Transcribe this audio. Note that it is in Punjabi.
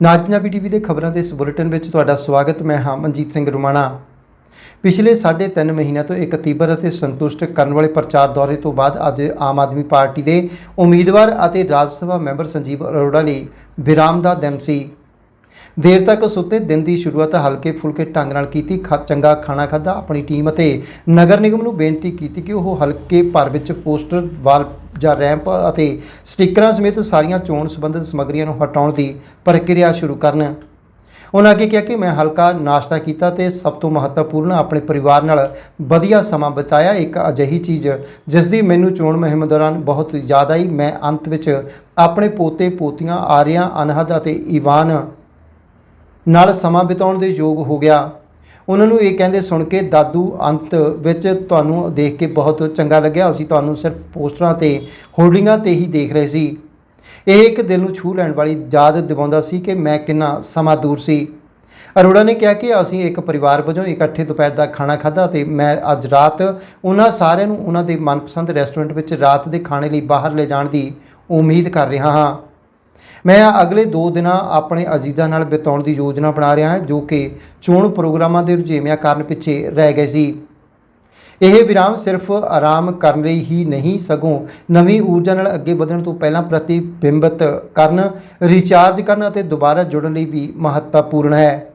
ਨਾਜ ਪੰਜਾਬੀ ਟੀਵੀ ਦੇ ਖਬਰਾਂ ਦੇ ਇਸ ਬੁਲੇਟਿਨ ਵਿੱਚ ਤੁਹਾਡਾ ਸਵਾਗਤ, ਮੈਂ ਹਾਂ ਮਨਜੀਤ ਸਿੰਘ ਰੁਮਾਣਾ। ਪਿਛਲੇ 3.5 ਮਹੀਨਿਆਂ ਤੋਂ ਇੱਕ ਤੀਬਰ ਅਤੇ ਸੰਤੁਸ਼ਟ ਕਰਨ ਵਾਲੇ ਪ੍ਰਚਾਰ ਦੌਰੇ ਤੋਂ ਬਾਅਦ ਅੱਜ ਆਮ ਆਦਮੀ ਪਾਰਟੀ ਦੇ ਉਮੀਦਵਾਰ ਅਤੇ ਰਾਜ ਸਭਾ ਮੈਂਬਰ ਸੰਜੀਵ ਅਰੋੜਾ ਲਈ ਵਿਰਾਮ ਦਾ ਦਿਨ ਸੀ। ਦੇਰ ਤੱਕ ਸੁੱਤੇ ਦਿਨ ਦੀ ਸ਼ੁਰੂਆਤ ਹਲਕੇ ਫੁਲਕੇ ਢੰਗ ਨਾਲ ਕੀਤੀ, ਖਾ ਚੰਗਾ ਖਾਣਾ ਖਾਦਾ ਆਪਣੀ ਟੀਮ ਅਤੇ ਨਗਰ ਨਿਗਮ ਨੂੰ ਬੇਨਤੀ ਕੀਤੀ ਕਿ ਉਹ ਹਲਕੇ ਭਰ ਵਿੱਚ ਪੋਸਟਰ, ਵਾਲ ਜਾਂ ਰੈਂਪ ਅਤੇ ਸਟickਰਾਂ ਸਮੇਤ ਸਾਰੀਆਂ ਚੋਣ ਸੰਬੰਧਿਤ ਸਮੱਗਰੀਆਂ ਨੂੰ ਹਟਾਉਣ ਦੀ ਪ੍ਰਕਿਰਿਆ ਸ਼ੁਰੂ ਕਰਨ। ਉਹਨਾਂ ਅੱਗੇ ਕਿਹਾ ਕਿ ਮੈਂ ਹਲਕਾ ਨਾਸ਼ਤਾ ਕੀਤਾ ਤੇ ਸਭ ਤੋਂ ਮਹੱਤਵਪੂਰਨ ਆਪਣੇ ਪਰਿਵਾਰ ਨਾਲ ਵਧੀਆ ਸਮਾਂ ਬਿਤਾਇਆ। ਇੱਕ ਅਜਿਹੀ ਚੀਜ਼ ਜਿਸ ਦੀ ਮੈਨੂੰ ਚੋਣ ਮੁਹਿੰਮ ਦੌਰਾਨ ਬਹੁਤ ਯਾਦ ਆਈ। ਮੈਂ ਅੰਤ ਵਿੱਚ ਆਪਣੇ ਪੋਤੇ, ਪੋਤੀਆਂ, ਆਰਿਆਂ, ਅਨਹਦ ਅਤੇ ਈਵਾਨ ਨਾਲ ਸਮਾਂ ਬਿਤਾਉਣ ਦੇ ਯੋਗ ਹੋ ਗਿਆ। ਉਹਨਾਂ ਨੂੰ ਇਹ ਕਹਿੰਦੇ ਸੁਣ ਕੇ ਦਾਦੂ ਅੰਤ ਵਿੱਚ ਤੁਹਾਨੂੰ ਦੇਖ ਕੇ ਬਹੁਤ ਚੰਗਾ ਲੱਗਿਆ। ਅਸੀਂ ਤੁਹਾਨੂੰ ਸਿਰਫ ਪੋਸਟਰਾਂ ਤੇ, ਹੋਰਡਿੰਗਾਂ ਤੇ ਹੀ ਦੇਖ ਰਹੇ ਸੀ। ਇਹ ਇੱਕ ਦਿਲ ਨੂੰ ਛੂਹ ਲੈਣ ਵਾਲੀ ਯਾਦ ਦਿਵਾਉਂਦਾ ਸੀ ਕਿ ਮੈਂ ਕਿੰਨਾ ਸਮਾਂ ਦੂਰ ਸੀ। ਅਰੋੜਾ ਨੇ ਕਿਹਾ ਕਿ ਅਸੀਂ ਇੱਕ ਪਰਿਵਾਰ ਵਜੋਂ ਇਕੱਠੇ ਦੁਪਹਿਰ ਦਾ ਖਾਣਾ ਖਾਧਾ ਤੇ ਮੈਂ ਅੱਜ ਰਾਤ ਉਹਨਾਂ ਸਾਰਿਆਂ ਨੂੰ ਉਹਨਾਂ ਦੇ ਮਨਪਸੰਦ ਰੈਸਟੋਰੈਂਟ ਵਿੱਚ ਰਾਤ ਦੇ ਖਾਣੇ ਲਈ ਬਾਹਰ ਲੈ ਜਾਣ ਦੀ ਉਮੀਦ ਕਰ ਰਿਹਾ ਹਾਂ। ਮੈਂ ਅਗਲੇ 2 ਦਿਨਾਂ ਆਪਣੇ ਅਜ਼ੀਜ਼ਾਂ ਨਾਲ ਬਿਤਾਉਣ ਦੀ ਯੋਜਨਾ ਬਣਾ ਰਿਹਾ ਹਾਂ, ਜੋ ਕਿ ਚੋਣ ਪ੍ਰੋਗਰਾਮਾਂ ਦੇ ਰੁਝੇਵਿਆਂ ਕਾਰਨ ਪਿੱਛੇ ਰਹਿ ਗਏ ਸੀ। ਇਹ ਵਿਰਾਮ ਸਿਰਫ ਆਰਾਮ ਕਰਨ ਲਈ ਹੀ ਨਹੀਂ, ਸਗੋਂ ਨਵੀਂ ਊਰਜਾ ਨਾਲ ਅੱਗੇ ਵਧਣ ਤੋਂ ਪਹਿਲਾਂ ਪ੍ਰਤੀਬਿੰਬਤ ਕਰਨ ਰੀਚਾਰਜ ਕਰਨ ਅਤੇ ਦੁਬਾਰਾ ਜੁੜਨ ਲਈ ਵੀ ਮਹੱਤਵਪੂਰਨ ਹੈ।